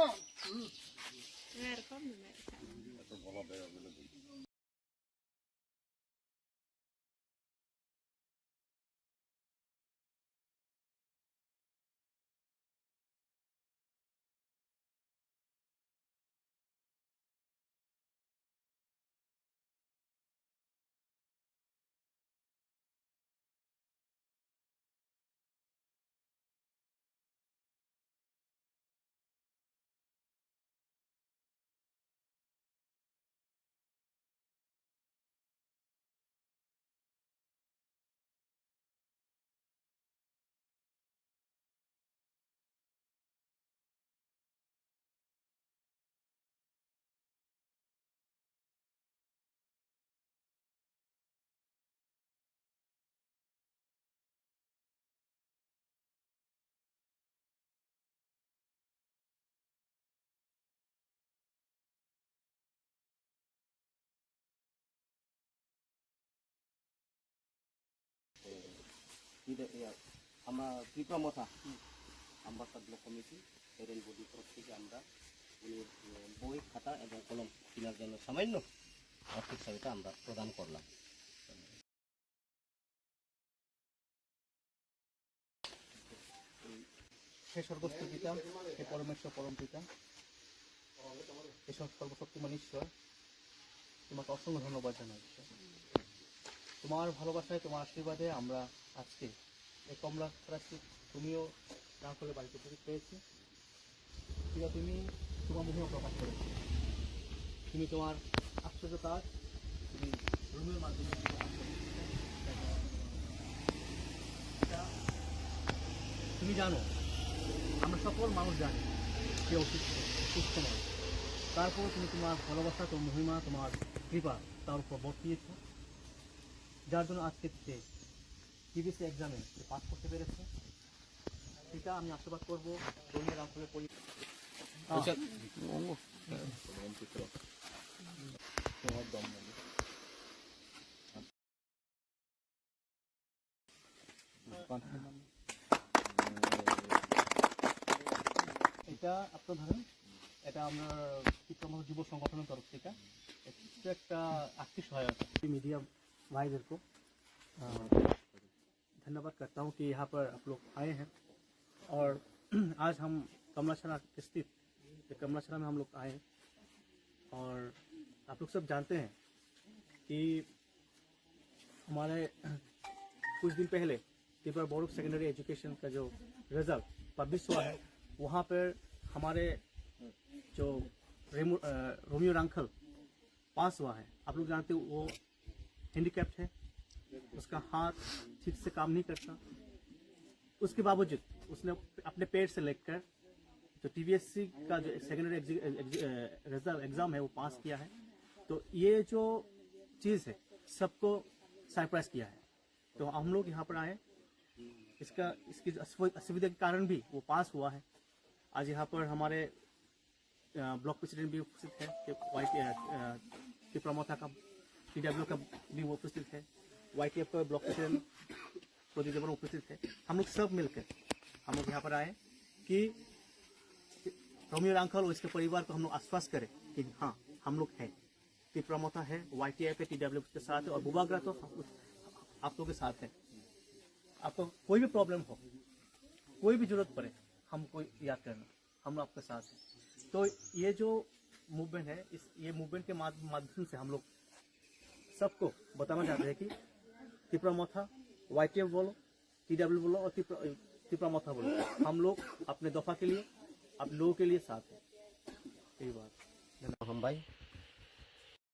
Come. Block committee body তরফ থেকে আমরা বই, খাতা এবং কলম কেনার জন্য সামান্য আর্থিক সহায়তা আমরা প্রদান করলাম। হে স্বর্গস্থ পিতা হে পরমেশ্বর, পরম পিতা সব সর্বশক্তিমান ঈশ্বর, তোমাকে অসংখ্য ধন্যবাদ জানাই তোমার ভালোবাসায়, তোমার আশীর্বাদে আমরা আজকে। এই কমলা ফরাসি তুমিও না করে বাড়িতে উপস্থিত পেয়েছি। পিতা তুমি তোমার মহিমা প্রকাশ করেছ। তুমি তোমার আশ্চর্য কাজ তুমি রুমের মাধ্যমে তুমি জানো, আমরা সকল মানুষ জানি যে অসুস্থ সুস্থ মানুষ তারপর তুমি তোমার ভালোবাসা, তোমার মহিমা, তোমার কৃপা তার উপর বর্তিয়েছ। যার জন্য আজকে পিভিসি এক্সামে পাস করতে পেরেছে সেটা আমি আশীর্বাদ করব। ধর্মীয় রামপুরের পরি এটা আপনার ধরেন এটা আপনার শিক্ষামূলক যুব সংগঠনের তরফ থেকে একটা আর্থিক সহায়তা। মিডিয়া ভাইদেরকে धन्यवाद करता हूँ कि यहाँ पर आप लोग आए हैं। और आज हम कमलाछड़ा स्थित, ये में हम लोग आए और आप लोग सब जानते हैं कि हमारे कुछ दिन पहले Tripura board of secondary education का जो रिज़ल्ट पब्लिश हुआ है, वहाँ पर हमारे जो रेमो रोमियो रांखल पास हुआ है। आप लोग जानते हो, वो हैंडीकैप्ट है। उसका हाथ ठीक से काम नहीं करता। उसके बावजूद उसने अपने पेट से लेकर जो टीवीएससी का जो सेकेंडरी एग्ज़ाम है वो पास किया है। तो ये जो चीज़ है, सबको सरप्राइज़ किया है। तो हम लोग यहाँ पर आए। इसका, इसकी असुविधा के कारण भी वो पास हुआ है। आज यहाँ पर हमारे ब्लॉक प्रेसिडेंट भी उपस्थित है, कि वाई के प्रमोथा का पीडब्ल्यू का भी उपस्थित है। Y F block president Pradeep Devar उपस्थित थे। हम लोग सब मिलकर हम लोग यहाँ पर आए कि रोमियो रांखल और इसके परिवार को हम लोग आश्वास करें कि हाँ हम लोग हैं। कि प्रमोथा है वाई टी के टी डब्ल्यू के साथ है और बुबाग्रा तो आप लोगों के साथ है। आपको कोई भी प्रॉब्लम हो, कोई भी ज़रूरत पड़े, हमको याद करना, हम आपके साथ हैं। तो ये जो मूवमेंट है, इस ये मूवमेंट के माध्यम से हम लोग सबको बताना चाहते हैं कि त्रिपुरा मथा वाई बोलो टी डब्ल्यू बोलो और त्रिपुरा त्रिपुरा मथा बोलो हम लोग अपने दफा के लिए आप लोगों के लिए साथ हैं यही बात हम भाई